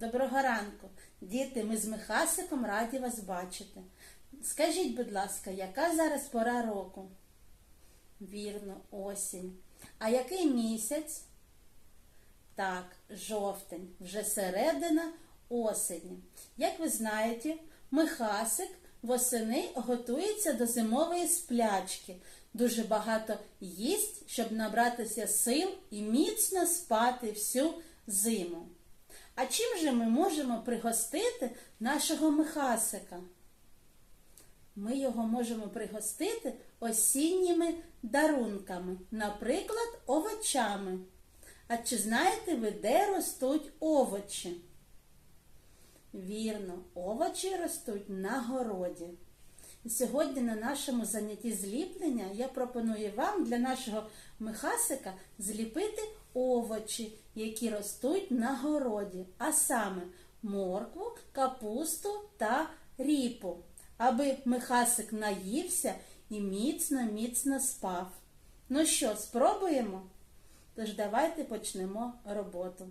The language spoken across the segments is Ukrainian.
Доброго ранку. Діти, ми з Михасиком раді вас бачити. Скажіть, будь ласка, яка зараз пора року? Вірно, осінь. А який місяць? Так, жовтень, вже середина осені. Як ви знаєте, Михасик восени готується до зимової сплячки. Дуже багато їсть, щоб набратися сил і міцно спати всю зиму. А чим же ми можемо пригостити нашого Михасика? Ми його можемо пригостити осінніми дарунками, наприклад, овочами. А чи знаєте ви, де ростуть овочі? Вірно, овочі ростуть на городі. І сьогодні на нашому занятті зліплення я пропоную вам для нашого Михасика зліпити овочі, які ростуть на городі, а саме моркву, капусту та ріпу, аби Михасик наївся і міцно-міцно спав. Ну що, спробуємо? Тож давайте почнемо роботу.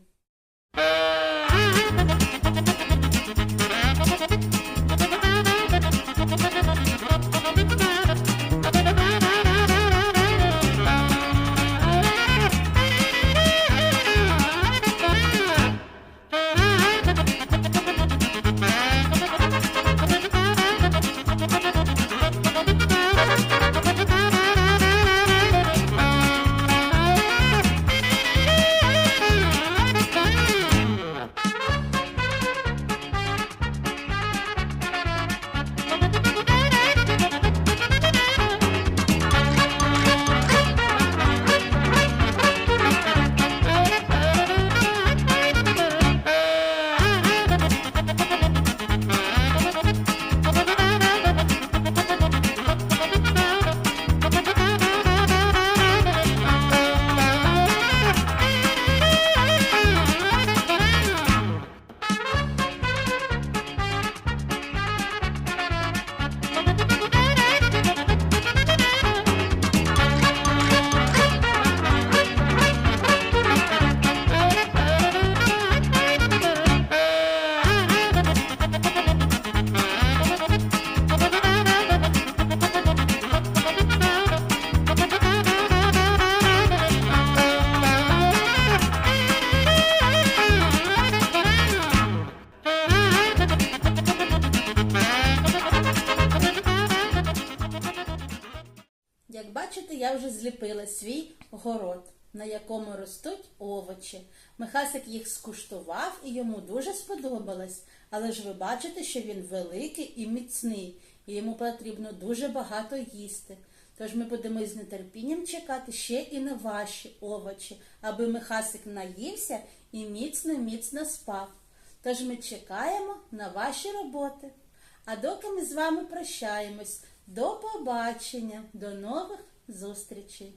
Бачите, я вже зліпила свій город, на якому ростуть овочі. Михасик їх скуштував і йому дуже сподобалось. Але ж ви бачите, що він великий і міцний, і йому потрібно дуже багато їсти. Тож ми будемо з нетерпінням чекати ще і на ваші овочі, аби Михасик наївся і міцно-міцно спав. Тож ми чекаємо на ваші роботи. А доки ми з вами прощаємось, до побачення, до нових зустрічей!